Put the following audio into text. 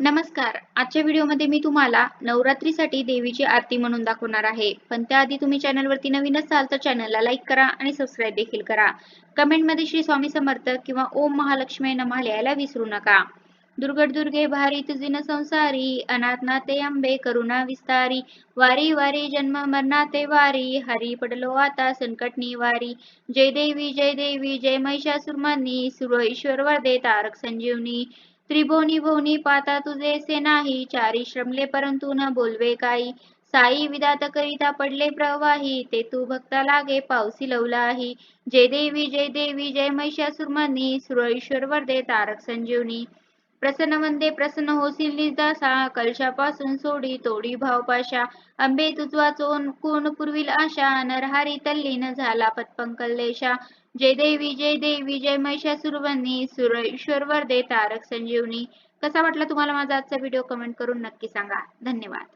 नमस्कार. आजच्या व्हिडिओमध्ये मी तुम्हाला नवरात्रीसाठी देवीची आरती म्हणून दाखवणार आहे. पण त्याआधी तुम्ही चॅनलवरती नवीन असाल तर चॅनलला लाईक करा आणि सबस्क्राईब देखील करा. कमेंटमध्ये श्री स्वामी समर्थ किंवा ओम महालक्ष्मी नमा लिहायला विसरू नका. दुर्गट दुर्गे भारी तुझी संसारी अनाथ नाते आंबे करुणा विस्तारी वारी वारी जन्म मरणाते वारी हरी पडलो आता संकट निवारी जय देवी जय देवी जय महिषासुरमर्नी सुर ईश्वर वरदे तारक संजीवनी. त्रिभुवनी भुवनी पाहता तुझेसे नाही. चारी श्रमले परंतु न बोलवे काही. साई विधात करिता पडले प्रवाही. ते तू भक्ता लागे पावसी लवलाही. जय देवी जय देवी जय महिषासुरमनी सुर वर्दे तारक संजीवनी. प्रसन्न वंदे प्रसन्न होशील निदासा कलशापासून सोडी तोडी भावपाशा. अंबे तुझवा चोन कोण पुरविल आशा. नरहारी तल्लीन झाला पत्पंकल्लेशा जय देवी जय देवी जय महिषासुरवनी सुरेश्वर वरदे तारक संजीवनी. कसा वाटला तुम्हाला माझा आजचा व्हिडिओ कमेंट करून नक्की सांगा. धन्यवाद.